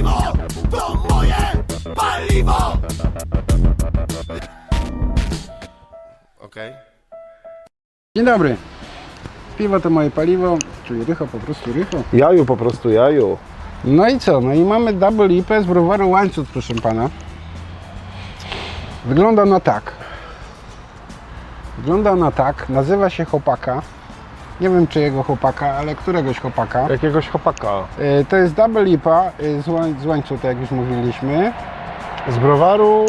Piwo to moje paliwo! Okej. Dzień dobry. Piwo to moje paliwo, czyli Rycho, po prostu Rycho. Jaju, po prostu jaju. No i co? No i mamy Double IP z browaru Łańcuch, proszę pana. Wygląda ona tak. Wygląda ona tak, nazywa się Chopaka. Nie wiem czy jego chłopaka, ale któregoś chłopaka. Jakiegoś chłopaka. Y, To jest Double IPA y, z, łań, z tak jak już mówiliśmy. Z browaru,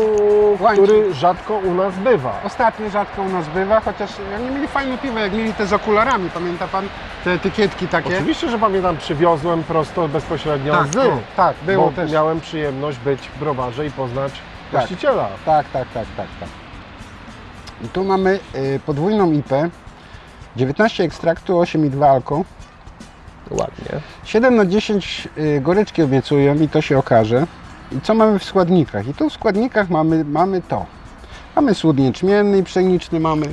Łańcuch. który rzadko u nas bywa. Ostatnio rzadko u nas bywa, chociaż oni mieli fajne piwo, jak mieli te z okularami, pamięta pan? Te etykietki takie. Oczywiście, że pamiętam, przywiozłem prosto bezpośrednio Tak, z. tak, było bo też. miałem przyjemność być w browarze i poznać Tak. właściciela. Tak, tak, tak, tak, tak. I tu mamy y, podwójną IPę. 19 ekstraktu, 8,2 alko. Ładnie. 7 na 10 y, goryczki obiecują i to się okaże. I co mamy w składnikach? I tu w składnikach mamy, mamy to. Mamy słód jęczmienny i pszeniczny mamy.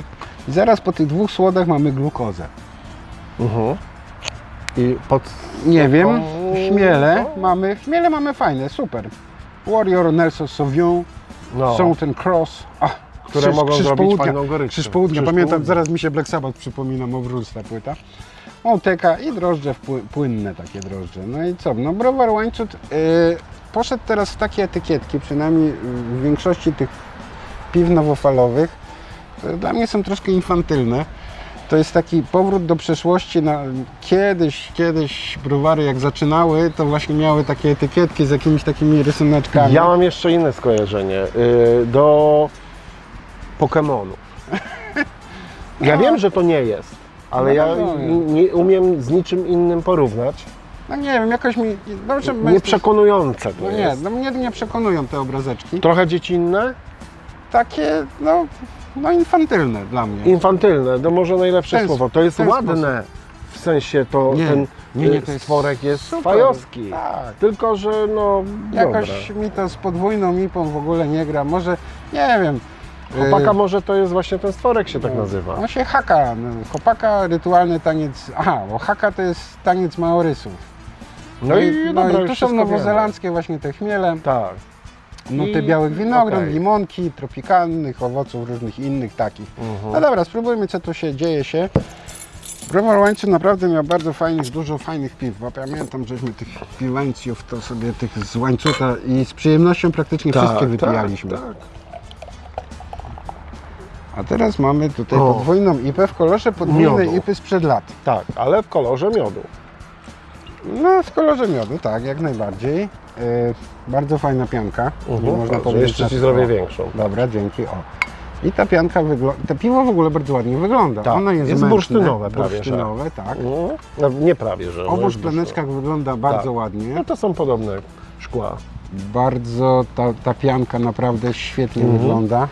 I zaraz po tych dwóch słodach mamy glukozę. Mhm. I pod... Nie wiem, chmiele mamy, chmiele mamy fajne, super. Warrior, Nelson Sauvignon, No, Southern Cross. A, które krzyż, mogą krzyż zrobić południa. fajną goryczkę. Krzyż południa, Krzyż pamiętam, południa. zaraz mi się Black Sabbath przypomina, Mowrus ta płyta. Mołteka i drożdże płynne takie drożdże. No i co, no browar łańcuch yy, poszedł teraz w takie etykietki, przynajmniej w większości tych piw nowofalowych, które dla mnie są troszkę infantylne. To jest taki powrót do przeszłości. Na, kiedyś, kiedyś browary jak zaczynały, to właśnie miały takie etykietki z jakimiś takimi rysuneczkami. Ja mam jeszcze inne skojarzenie. y, do Pokemonów. Ja wiem, że to nie jest, ale No, ja no, no. nie umiem z niczym innym porównać. No nie wiem, jakoś mi... Dobrze, Nieprzekonujące to No nie, jest. no mnie nie przekonują te obrazeczki. Trochę dziecinne, Takie, no, no infantylne dla mnie. infantylne, to może najlepsze Ten słowo. To jest ten ładne, w sensie to Nie, ten nie, nie, y, to jest stworek jest super. fajowski. Tak. Tylko, że no Jakoś dobra. mi to z podwójną mipą w ogóle nie gra. Może, nie wiem. Chłopaka y, może to jest właśnie ten stworek się tak no, nazywa. On się haka. No, chłopaka, rytualny taniec. Aha, bo haka to jest taniec maorysów. No i, no dobra, i już tu są wszystko nowozelandzkie właśnie te chmiele. Tak. Nuty I- białych winogron, okej. limonki, tropikalnych owoców, różnych innych takich. Mhm. No dobra, spróbujmy co tu się dzieje się. Browar Łańcuch naprawdę miał bardzo fajnych, dużo fajnych piw, bo pamiętam, żeśmy tych piwańców to sobie tych z łańcucha i z przyjemnością praktycznie wszystkie wypijaliśmy. Tak, tak. A teraz mamy tutaj O. podwójną IPę w kolorze podwójnej Miodu. IPy sprzed lat. tak, ale w kolorze miodu. No w kolorze miodu, tak, jak najbardziej. Yy, bardzo fajna pianka. Mhm. można Dobrze, powiedzieć. jeszcze Ci zrobię większą. Dobra, dzięki. O. I ta pianka wygląda, to piwo w ogóle bardzo ładnie wygląda. Tak, Ono jest, jest mętne, bursztynowe prawie, że. bursztynowe, tak. No, no, nie prawie, że. ono Obu jest szklaneczkach wygląda bardzo Tak. ładnie. No to są podobne szkła. Bardzo ta, ta pianka naprawdę świetnie Mhm. wygląda.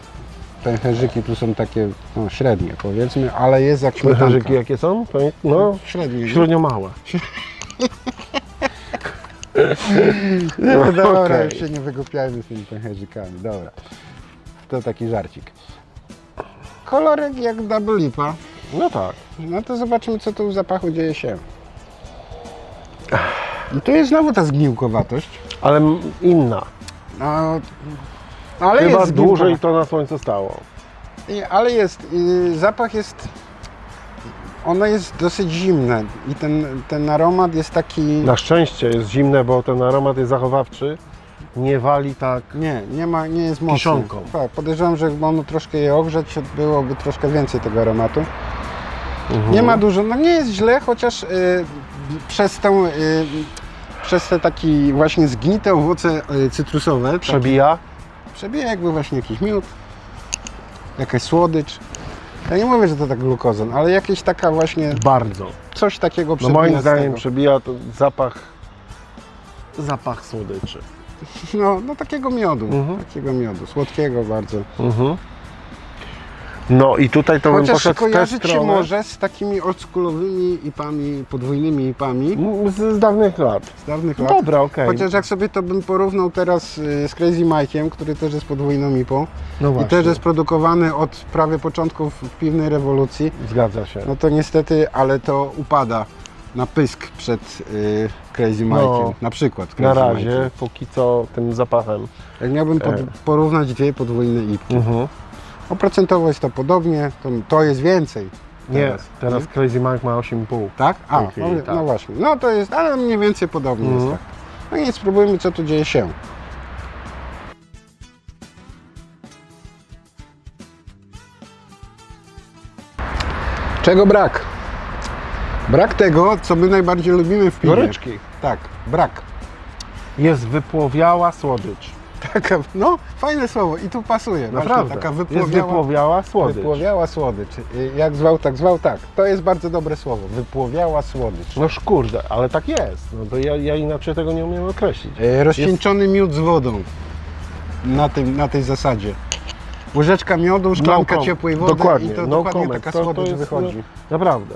Pęcherzyki tu są takie no, średnie powiedzmy, ale jest jak śmietanka. Pęcherzyki jakie są? Pamię- No, Średnie. nie? średnio małe. No, dobra, Okej. już się nie wygłupiajmy z tymi pęcherzykami. Dobra. To taki żarcik. Kolorek jak double lipa. No tak. No to zobaczymy co tu w zapachu dzieje się. I tu jest znowu ta zgniłkowatość. Ale m- inna. No, ale Chyba jest dłużej to na słońcu stało. I- Ale jest, y, zapach jest, ono jest dosyć zimne i ten, ten aromat jest taki, Na szczęście jest zimne, bo ten aromat jest zachowawczy. Nie wali tak. nie, nie ma, nie jest mocny. Kiszonką. Tak, podejrzewam, że jakby ono troszkę je ogrzeć, byłoby troszkę więcej tego aromatu. Mhm. Nie ma dużo, no nie jest źle, chociaż y, przez tą, y, przez te taki właśnie zgnite owoce y, cytrusowe, Przebija. Przebija jakby właśnie jakiś miód, jakaś słodycz. Ja nie mówię, że to tak glukozon, ale jakieś taka właśnie Bardzo. coś takiego No przebija moim z zdaniem tego. przebija to zapach. Zapach słodyczy. No, no takiego miodu, Mhm. takiego miodu, słodkiego bardzo. Mhm. No i tutaj to bym Chociaż poszedł w tę kojarzyć się stronę. może z takimi oldschoolowymi ipami, podwójnymi ipami Z, z dawnych lat. z dawnych lat. Dobra, okej. Chociaż jak sobie to bym porównał teraz y, z Crazy Mike'iem, który też jest podwójną ipą No i właśnie. też jest produkowany od prawie początków piwnej rewolucji, Zgadza się. no to niestety, ale to upada. na pysk przed y, Crazy No. Mike'iem. Na przykład. Na Crazy razie, Mike'iem. póki co tym zapachem. Jak miałbym pod, E. porównać dwie podwójne ipki. Mhm. Oprocentowo jest to podobnie, to, to jest więcej. Nie, Teraz, teraz, nie? Crazy Mike ma 8,5. Tak? A, chwili, no, tak. no właśnie. No to jest, ale mniej więcej podobnie Mhm. jest tak. No i spróbujmy co tu dzieje się. Czego brak? Brak tego, co my najbardziej lubimy w piwie. Goryczki. Tak, brak. Jest wypłowiała słodycz. Taka, no, fajne słowo i tu pasuje. Naprawdę. taka Jest wypłowiała, wypłowiała słodycz. wypłowiała słodycz. Y, Jak zwał, tak zwał, tak. To jest bardzo dobre słowo. Wypłowiała słodycz. No kurde, ale tak jest. No to ja, ja inaczej tego nie umiem określić. E, Rozcieńczony miód z wodą. Na, tym, na tej zasadzie. Łyżeczka miodu, szklanka com- ciepłej wody dokładnie, i to no dokładnie comment. taka To- to słodycz jest, wychodzi. Naprawdę.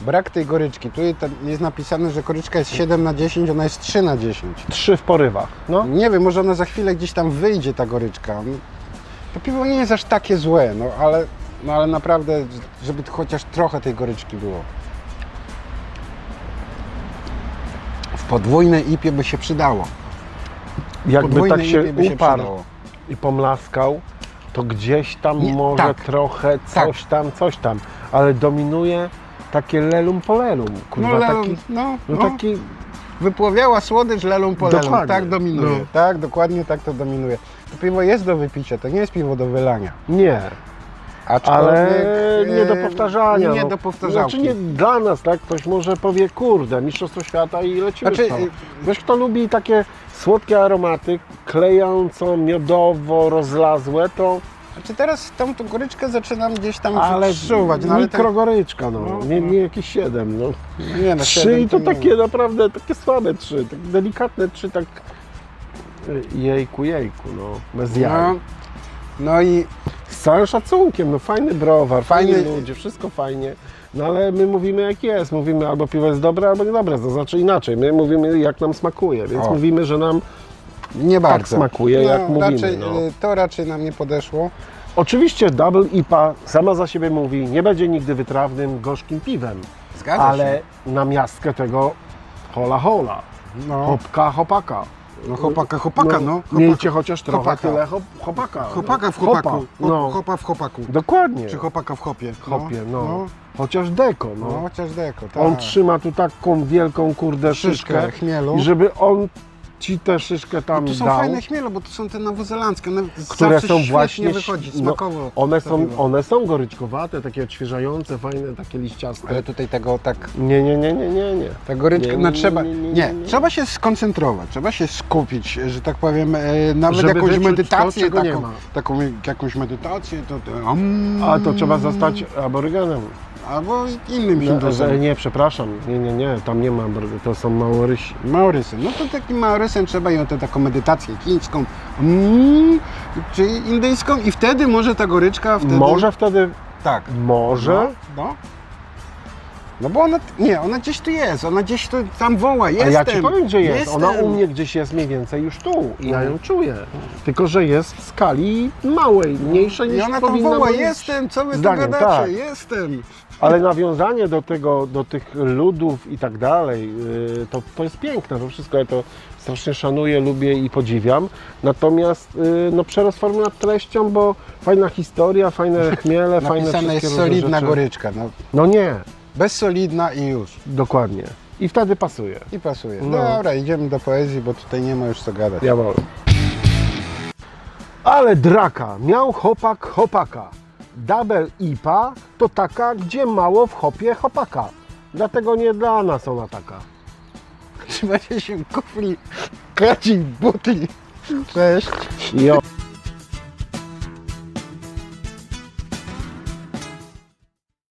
Brak tej goryczki. Tu jest- napisane, że goryczka jest 7 na 10, ona jest 3 na 10. Trzy w porywach. No. Nie wiem, może ona za chwilę gdzieś tam wyjdzie, ta goryczka. To piwo nie jest aż takie złe, no ale, no ale naprawdę, żeby chociaż trochę tej goryczki było. W podwójnej ipie by się przydało. Jakby Podwójnej tak się by się uparł przydało. i pomlaskał, to gdzieś tam Nie, może tak. trochę coś tam, coś tam. Ale dominuje takie lelum polelum. Kurwa, no, taki, no, no, no, taki Wypłowiała słodycz lelą po lelą. Dokładnie. Tak dominuje. No. Tak, dokładnie tak to dominuje. To piwo jest do wypicia, to nie jest piwo do wylania. nie. Aczkolwiek, Ale nie do e, powtarzania. Nie no. do powtarzałki. Znaczy nie dla nas, tak? Ktoś może powie, kurde, Mistrzostwo Świata i lecimy Znaczy, w to. Ktoś, kto lubi takie słodkie aromaty, klejąco, miodowo, rozlazłe, to Znaczy teraz tą tu goryczkę zaczynam gdzieś tam ale wczuwać. No, ale mikrogoryczka, no. No, Nie, no. nie jakieś siedem, no. nie, no, Trzy siedem i to nie. takie naprawdę, takie słabe trzy, tak delikatne trzy, tak y, jejku, jejku, no, bez jaj. No, no i Z całym szacunkiem, no fajny browar, fajni Fajny- ludzie, wszystko fajnie, no ale my mówimy jak jest, mówimy albo piwo jest dobre, albo niedobre, to znaczy inaczej, my mówimy jak nam smakuje, więc O. mówimy, że nam, nie bardzo. smakuje, jak mówimy, Raczej, no. y, To raczej nam nie podeszło. oczywiście Double IPA sama za siebie mówi, nie będzie nigdy wytrawnym, gorzkim piwem, Zgadza ale się. na miastkę tego hola hola, No, hopka hopaka. no chłopaka, chłopaka, no. Chłopaka, Miejcie chociaż trochę Chopaka. tyle hop, chopaka. chłopaka w Hopa, chłopaku. No, Chopa w chłopaku. dokładnie. Czy chłopaka w chopie. Hopie, no. no. Chociaż deko, No, no. chociaż deko, tak. On trzyma tu taką wielką kurde Szyszkę szyszkę chmielu. i żeby on ci tę szyszkę tam Tu są dał, fajne chmiele, bo to są te nowozelandzkie. One które są właśnie wychodzi, no, smakowo. one to są, one są goryczkowate, takie odświeżające, fajne, takie liściaste. Ale tutaj tego tak Nie, nie, nie, nie, nie, nie. Ta goryczka, Nie, no trzeba, nie, nie, nie, nie, nie. trzeba się skoncentrować, trzeba się skupić, że tak powiem, e, nawet Żeby jakąś to, medytację, nie taką, ma. taką jakąś medytację, to, to um, A to trzeba zostać aborygenem. Albo innym No, hindusem. nie, przepraszam, nie, nie, nie, tam nie ma, to są Małorysi. Maurysem, no to takim Maurysem trzeba ją tę taką medytację chińską, mm, czy indyjską i wtedy może ta goryczka wtedy... Może wtedy, Tak. może, No, no. No bo ona, nie, ona gdzieś tu jest, ona gdzieś tu tam woła, A jestem. ja ci powiem, gdzie jest. jestem. Ona u mnie gdzieś jest mniej więcej już tu i ja Mhm. ją czuję. Tylko, że jest w skali małej, mniejszej I niż ona tam powinna woła, być. jestem, co wy tu zdaniem, gadacie, tak. jestem. Ale nawiązanie do tego, do tych ludów i tak dalej, yy, to, to jest piękne, to wszystko ja to strasznie szanuję, lubię i podziwiam. Natomiast yy, no przerozformy nad treścią, bo fajna historia, fajne chmiele, fajne Napisana wszystkie jest różne solidna rzeczy. goryczka, no, No nie, bezsolidna i już. dokładnie. I wtedy pasuje. I pasuje. No. Dobra, idziemy do poezji, bo tutaj nie ma już co gadać. Ja wolę. Ale draka miał chopak chopaka. Double IPA to taka, gdzie mało w hopie chopaka. Dlatego nie dla nas ona taka. Trzymajcie się kufli, kraci butli. Cześć. Jo.